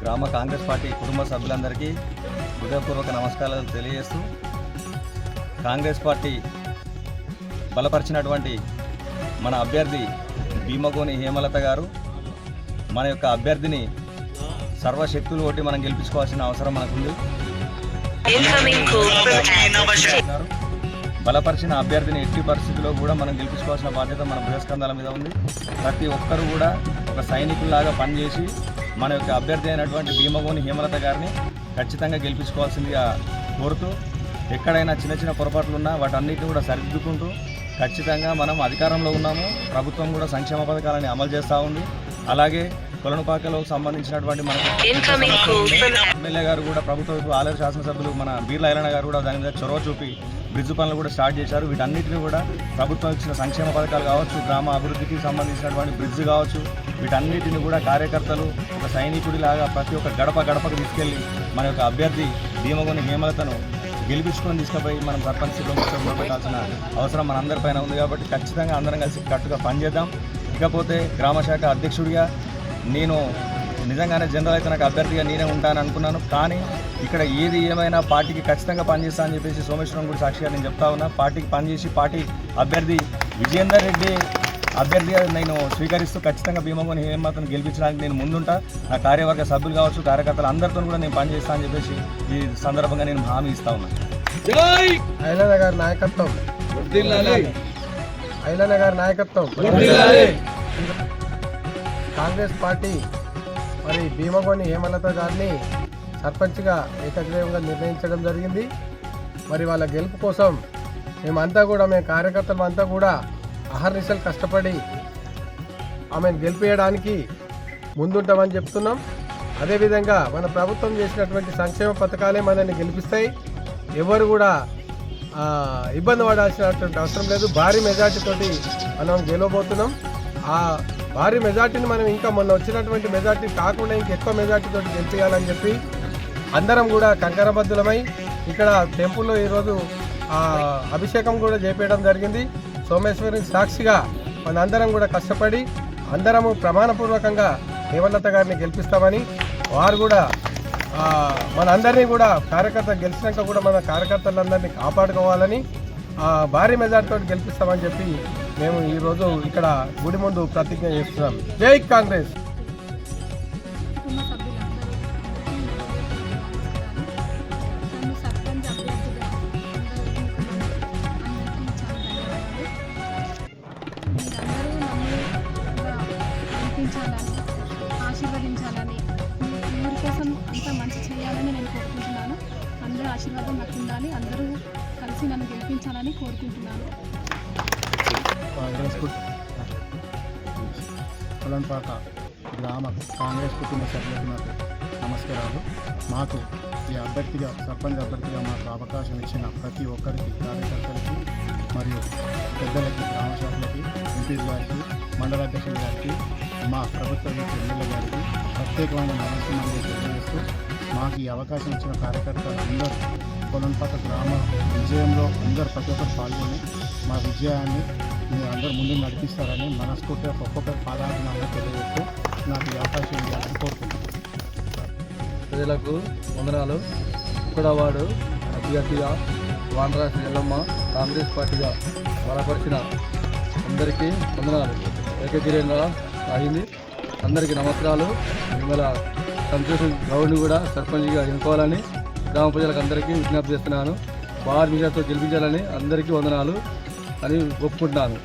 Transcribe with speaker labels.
Speaker 1: గ్రామ కాంగ్రెస్ పార్టీ కుటుంబ సభ్యులందరికీ హృదయపూర్వక నమస్కారాలు తెలియజేస్తూ కాంగ్రెస్ పార్టీ బలపరిచినటువంటి మన అభ్యర్థి భీమగోని హేమలత గారు మన యొక్క అభ్యర్థిని సర్వశక్తులు కొట్టి మనం గెలిపించుకోవాల్సిన అవసరం మనకుంది. బలపరిచిన అభ్యర్థిని ఎట్టి పరిస్థితుల్లో కూడా మనం గెలిపించుకోవాల్సిన బాధ్యత మన బృహస్కంధాల మీద ఉంది. ప్రతి ఒక్కరు కూడా ఒక సైనికుల్లాగా పనిచేసి మన యొక్క అభ్యర్థి అయినటువంటి భీమగోని హేమలత గారిని ఖచ్చితంగా గెలిపించుకోవాల్సిందిగా కోరుతూ ఎక్కడైనా చిన్న చిన్న పొరపాట్లు ఉన్నా వాటన్నిటిని కూడా సరిదిద్దుకుంటూ ఖచ్చితంగా మనం అధికారంలో ఉన్నాము. ప్రభుత్వం కూడా సంక్షేమ పథకాలని అమలు చేస్తూ ఉంది. అలాగే కొలనుపాకలో సంబంధించినటువంటి మనకు. ఎమ్మెల్యే గారు కూడా ప్రభుత్వ ఆలయ శాసనసభ్యులు మన బీర్ల ఐలన్న గారు కూడా దాని మీద చొరవ చూపి బ్రిడ్జ్ పనులు కూడా స్టార్ట్ చేశారు వీటన్నిటిని కూడా ప్రభుత్వం ఇచ్చిన సంక్షేమ పథకాలు కావచ్చు గ్రామ అభివృద్ధికి సంబంధించినటువంటి బ్రిడ్జ్ కావచ్చు వీటన్నిటిని కూడా కార్యకర్తలు ఒక సైనికుడిలాగా ప్రతి ఒక్క గడప గడపకు తీసుకెళ్ళి మన యొక్క అభ్యర్థి భీమగొని హేమలతను గెలిపించుకొని తీసుకుపోయి మనం సర్పంచ్ పెట్టాల్సిన అవసరం మనందరిపైన ఉంది కాబట్టి ఖచ్చితంగా అందరం కలిసి కట్టుగా పనిచేద్దాం ఇకపోతే గ్రామ శాఖ అధ్యక్షుడిగా నేను నిజంగానే జనరల్ అయితే నాకు అభ్యర్థిగా నేనే ఉంటాను అనుకున్నాను. కానీ ఇక్కడ ఏది ఏమైనా పార్టీకి ఖచ్చితంగా పనిచేస్తా అని చెప్పేసి సోమేశ్వరం గుడి సాక్షిగా నేను చెప్తా ఉన్నా పార్టీకి పనిచేసి పార్టీ అభ్యర్థి విజయేందర్ రెడ్డి అభ్యర్థిగా నేను స్వీకరిస్తూ ఖచ్చితంగా భీమగోని హేమతను గెలిపించడానికి నేను ముందుంటా. నా కార్యవర్గ సభ్యులు కావచ్చు కార్యకర్తలు అందరితో కూడా నేను పనిచేస్తా అని చెప్పేసి ఈ సందర్భంగా నేను హామీ ఇస్తా ఉన్నాను
Speaker 2: గారి నాయకత్వం. గారి నాయకత్వం. కాంగ్రెస్ పార్టీ మరి భీమగోని హేమలత గారిని సర్పంచ్గా ఏకగ్రీవంగా నిర్ణయించడం జరిగింది. మరి వాళ్ళ గెలుపు కోసం మేమంతా కూడా మేము కార్యకర్తలు అంతా కూడా అహర్నిశలు కష్టపడి ఆమెను గెలిపేయడానికి ముందుంటామని చెప్తున్నాం. అదేవిధంగా మన ప్రభుత్వం చేసినటువంటి సంక్షేమ పథకాలే మనల్ని గెలిపిస్తాయి. ఎవరు కూడా ఇబ్బంది పడాల్సినటువంటి అవసరం లేదు. భారీ మెజార్టీతోటి మనం గెలవబోతున్నాం. ఆ భారీ మెజార్టీని మనం ఇంకా మొన్న వచ్చినటువంటి మెజార్టీ కాకుండా ఇంకా ఎక్కువ మెజార్టీతో గెలిపించాలని చెప్పి అందరం కూడా కంకరబద్దులమై ఇక్కడ టెంపుల్లో ఈరోజు అభిషేకం కూడా చేపేయడం జరిగింది. సోమేశ్వరి సాక్షిగా మనందరం కూడా కష్టపడి అందరము ప్రమాణపూర్వకంగా హేమలత గారిని గెలిపిస్తామని వారు కూడా మనందరినీ కూడా కార్యకర్త గెలిచినాక కూడా మన కార్యకర్తలందరినీ కాపాడుకోవాలని భారీ భారీ మెజార్టీతో గెలిపిస్తామని చెప్పి మేము ఈరోజు ఇక్కడ గుడి ముందు ప్రతిజ్ఞ చేస్తున్నాం. జై కాంగ్రెస్!
Speaker 3: అందరూ ఎన్నుకున్నందుకు ఆశీర్వదించాలని ఊరి కోసం అంత మంచి చేయాలని నేను కోరుకుంటున్నాను. అందరూ ఆశీర్వాదం నాకు ఉండాలి. అందరూ కలిసి నన్ను గెలిపించాలని కోరుకుంటున్నాను.
Speaker 2: కాంగ్రెస్ పొలంపాక గ్రామ కాంగ్రెస్ కుటుంబ సభ్యులకు నమస్కారాలు. మాకు ఈ అభ్యర్థిగా సర్పంచ్ అభ్యర్థిగా మాకు అవకాశం ఇచ్చిన ప్రతి ఒక్కరికి కార్యకర్తలకి మరియు పెద్దలకి గ్రామ శాఖలకి ఎంపీ గారికి మండల అధ్యక్షుల గారికి మా ప్రభుత్వ ఎమ్మెల్యే గారికి ప్రత్యేకమైన నమస్కారం తెలియజేస్తూ మాకు ఈ అవకాశం ఇచ్చిన కార్యకర్తలు అందరూ పొలంపాక గ్రామ విజయంలో అందరు ప్రతి ఒక్కరు పాల్గొని మా విజయాన్ని మీరు అందరూ ముందు నడిపిస్తారని మనస్ఫూర్తిగా ఒక్కొక్కరు పాదాభినందన తెలియజేస్తూ నాకు అవకాశం ఇవ్వాలని కోరుకుంటున్నాను.
Speaker 4: ప్రజలకు వందనాలు. ఇక్కడ వాడు అభ్యర్థిగా వానరాశి ఎల్లమ్మ కాంగ్రెస్ పార్టీగా బలపరిచిన అందరికీ వందనాలు. ఏకగ్రీయంగా అయింది అందరికీ నమస్కారాలు. మిమ్మల సంతోషం గౌడ్ని కూడా సర్పంచ్గా ఎన్నుకోవాలని గ్రామ ప్రజలకు అందరికీ విజ్ఞప్తి చేస్తున్నాను. వారి మీడియాతో గెలిపించాలని అందరికీ వందనాలు. అని ఒప్పుకుంటున్నాను